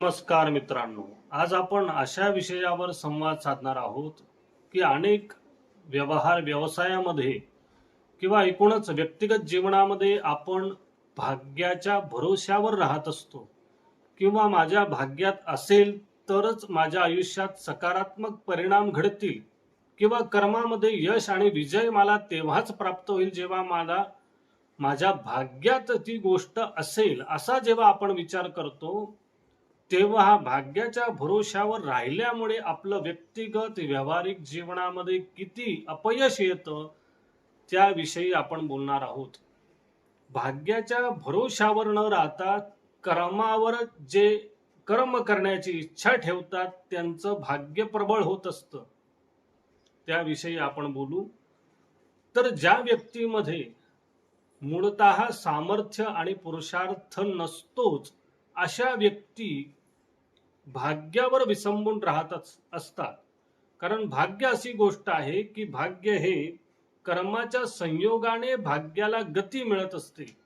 नमस्कार मित्रांनो. आज आपण अशा विषयावर संवाद साधणार आहोत की अनेक व्यवहार व्यवसायामध्ये किंवा एकूणच व्यक्तिगत जीवनामध्ये आपण भाग्याच्या भरोश्यावर राहत असतो किंवा माझ्या भाग्यात असेल तरच माझ्या आयुष्यात सकारात्मक परिणाम घडतील किंवा कर्मामध्ये यश आणि विजय मला तेव्हाच प्राप्त होईल जेव्हा मला माझ्या भाग्यात ती गोष्ट असेल असा जेव्हा आपण विचार करतो तेव्हा भाग्याच्या भरोशावर राहिल्यामुळे आपलं व्यक्तिगत व्यावहारिक जीवनामध्ये किती अपयश येतं त्याविषयी आपण बोलणार आहोत. भाग्याच्या भरोशावर न राहता कर्मावर जे कर्म करण्याची इच्छा ठेवतात त्यांचं भाग्य प्रबळ होत असतं. त्याविषयी आपण बोलू. तर ज्या व्यक्तीमध्ये मूळत सामर्थ्य आणि पुरुषार्थ नसतोच अशा व्यक्ती भाग्यावर विसंबून राहत असतात. कारण भाग्य अशी गोष्ट आहे की भाग्य हे कर्माच्या संयोगाने भाग्याला गती मिळत असते.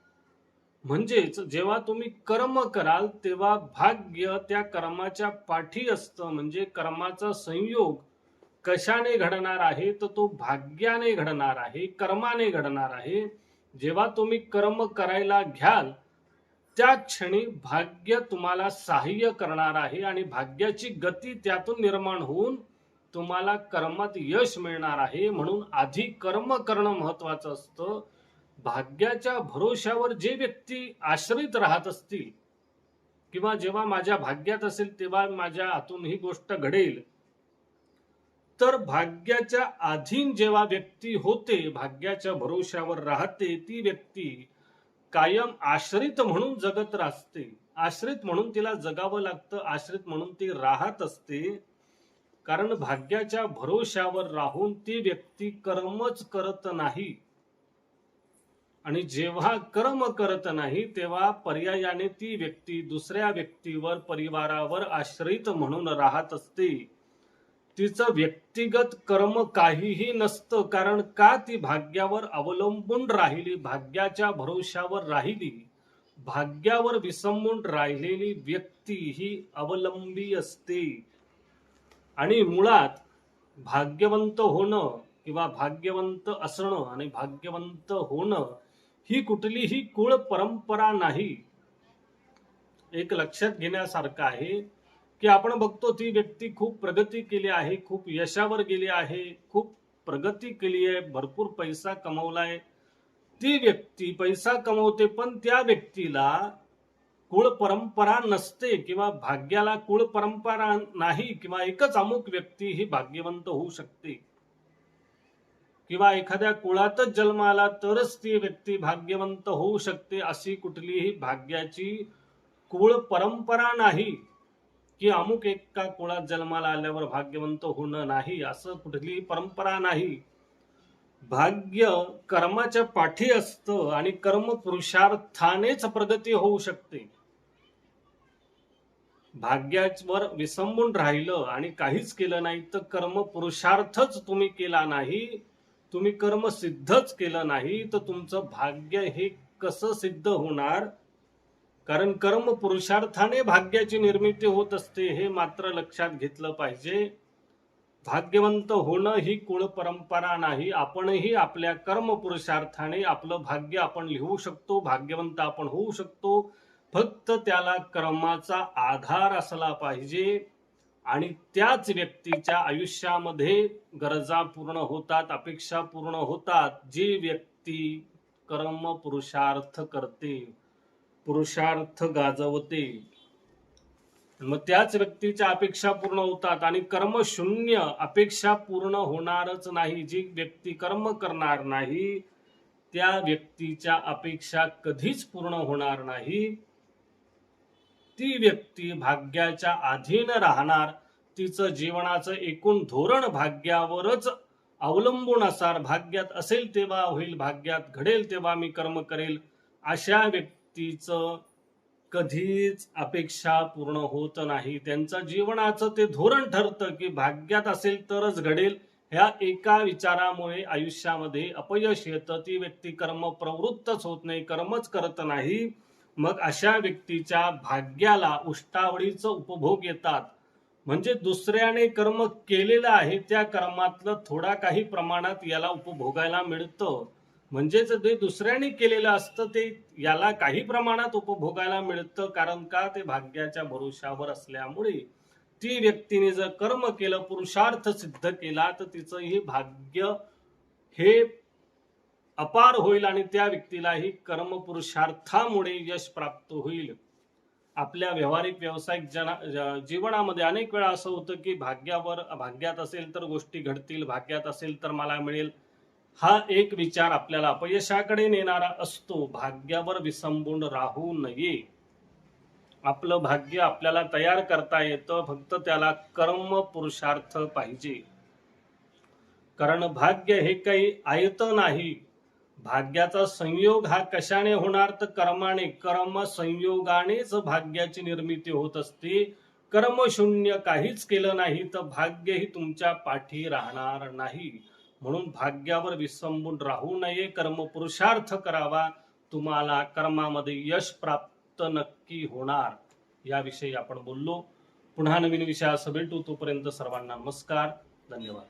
म्हणजेच जेव्हा तुम्ही कर्म कराल तेव्हा भाग्य त्या कर्माच्या पाठी असतं. म्हणजे कर्माचा संयोग कशाने घडणार आहे? तर तो भाग्याने घडणार आहे कर्माने घडणार आहे. जेव्हा तुम्ही कर्म करायला घ्याल त्या क्षणी भाग्य तुम्हाला सहाय्य करणार आहे आणि भाग्याची गती त्यातून निर्माण होऊन तुम्हाला कर्मात यश मिळणार आहे म्हणून आधी कर्म करणं महत्वाचं असतं. भाग्याच्या भरोश्यावर जे व्यक्ती आश्रित राहत असतील किंवा जेव्हा माझ्या भाग्यात असेल तेव्हा माझ्या हातून ही गोष्ट घडेल. तर भाग्याच्या अधीन जेव्हा व्यक्ती होते भाग्याच्या भरोश्यावर राहते ती व्यक्ती कायम आश्रित म्हणून जगत असते आश्रित म्हणून तिला जगावं लागतं आश्रित म्हणून ती राहत असते. कारण भाग्याच्या भरोश्यावर राहून ती व्यक्ती कर्मच करत नाही. आणि जेव्हा कर्म करत नाही तेव्हा पर्यायाने ती व्यक्ती दुसऱ्या व्यक्तीवर परिवारावर आश्रित म्हणून राहत असते. तिचं व्यक्तिगत कर्म काहीही नसतं कारण का ती भाग्यावर अवलंबून राहिली? भाग्याच्या भरोशावर राहिली? भाग्यावर विसंबून राहिलेली व्यक्ती ही अवलंबी असते. आणि मुळात भाग्यवंत होणं किंवा भाग्यवंत असणं आणि भाग्यवंत होणं ही कुठलीही कुळ परंपरा नाही. एक लक्षात घेण्यासारखं आहे की आपण बघतो ती व्यक्ती खूप प्रगती केली आहे खूप यशावर गेली आहे खूप प्रगती केली आहे भरपूर पैसा कमवलाय. ती व्यक्ती पैसा कमवते पण त्या व्यक्तीला कुळ परंपरा नसते किंवा भाग्याला कुळ परंपरा नाही किंवा एकच अमुक व्यक्ती ही भाग्यवंत होऊ शकते. किंवा एखाद्या कुळातच जन्म आला तरच ती व्यक्ती भाग्यवंत होऊ शकते अशी कुठलीही भाग्याची कुळ परंपरा नाही. की अमुक एका कुळात जन्माला आल्यावर भाग्यवंत होणं नाही असं कुठली परंपरा नाही. भाग्य कर्माच्या पाठी असतं आणि कर्म पुरुषार्थानेच प्रगती होऊ शकते. भाग्यावर विसंबून राहिलं आणि काहीच केलं नाही तर कर्म पुरुषार्थच तुम्ही केला नाही. तुम्ही कर्म सिद्धच केलं नाही तर तुमचं भाग्य हे कसं सिद्ध होणार? कारण कर्म पुरुषार्थाने भाग्याची निर्मिती होत असते हे मात्र लक्षात घेतलं पाहिजे. भाग्यवंत होणं ही कुळ परंपरा नाही. आपणही आपल्या कर्म पुरुषार्थाने आपलं भाग्य आपण लिहू शकतो भाग्यवंत आपण होऊ शकतो. फक्त त्याला कर्माचा आधार असला पाहिजे आणि त्याच व्यक्तीच्या आयुष्यामध्ये गरजा पूर्ण होतात अपेक्षा पूर्ण होतात जी व्यक्ती कर्म पुरुषार्थ करते. पुरुषार्थ गाजवते. मग त्याच व्यक्तीच्या अपेक्षा पूर्ण होतात आणि कर्म शून्य अपेक्षा पूर्ण होणारच नाही. जी व्यक्ती कर्म करणार नाही त्या व्यक्तीच्या अपेक्षा कधीच पूर्ण होणार नाही. ती व्यक्ती भाग्याच्या अधीन राहणार. तिचं जीवनाचं एकूण धोरण भाग्यावरच अवलंबून असणार भाग्यात असेल तेव्हा होईल भाग्यात घडेल तेव्हा मी कर्म करेल. अशा व्यक्ती व्यक्तीचं कधीच अपेक्षा पूर्ण होत नाही. त्यांचं जीवनाचं ते धोरण ठरतं की भाग्यात असेल तरच घडेल. ह्या एका विचारामुळे आयुष्यामध्ये अपयश येतं. ती व्यक्ती कर्म प्रवृत्तच होत नाही कर्मच करत नाही. मग अशा व्यक्तीच्या भाग्याला उष्टावळीचं उपभोग येतात. म्हणजे दुसऱ्याने कर्म केलेलं आहे त्या कर्मातलं थोडा काही प्रमाणात याला उपभोगायला मिळतं. म्हणजेच जे दुसऱ्याने केलेलं असतं ते याला काही प्रमाणात उपभोगायला मिळतं. कारण का? ते भाग्याच्या भरोशावर असल्यामुळे ती व्यक्तीने जर कर्म केलं पुरुषार्थ सिद्ध केला तर तिचं हे भाग्य हे अपार होईल आणि त्या व्यक्तीलाही कर्म पुरुषार्थामुळे यश प्राप्त होईल. आपल्या व्यावहारिक व्यावसायिक जना जीवनामध्ये अनेक वेळा असं होतं की भाग्यावर भाग्यात असेल तर गोष्टी घडतील भाग्यात असेल तर मला मिळेल. हा एक विचार आपल्याला अपयशाकडे नेणारा असतो. भाग्यावर विसंबून राहू नये. आपलं भाग्य आपल्याला तयार करता येतं. फक्त त्याला कर्म पुरुषार्थ पाहिजे. कारण भाग्य हे काही आयत नाही. भाग्याचा संयोग हा कशाने होणार तर कर्माने. कर्म संयोगानेच भाग्याची निर्मिती होत असते. कर्मशून्य काहीच केलं नाही तर भाग्यही तुमच्या पाठी राहणार नाही. म्हणून भाग्यावर विसंबून राहू नये कर्म पुरुषार्थ करावा. तुम्हाला कर्मामध्ये यश प्राप्त नक्की होणार. याविषयी आपण बोललो. पुन्हा नवीन विषयासह भेटू तोपर्यंत सर्वांना नमस्कार. धन्यवाद.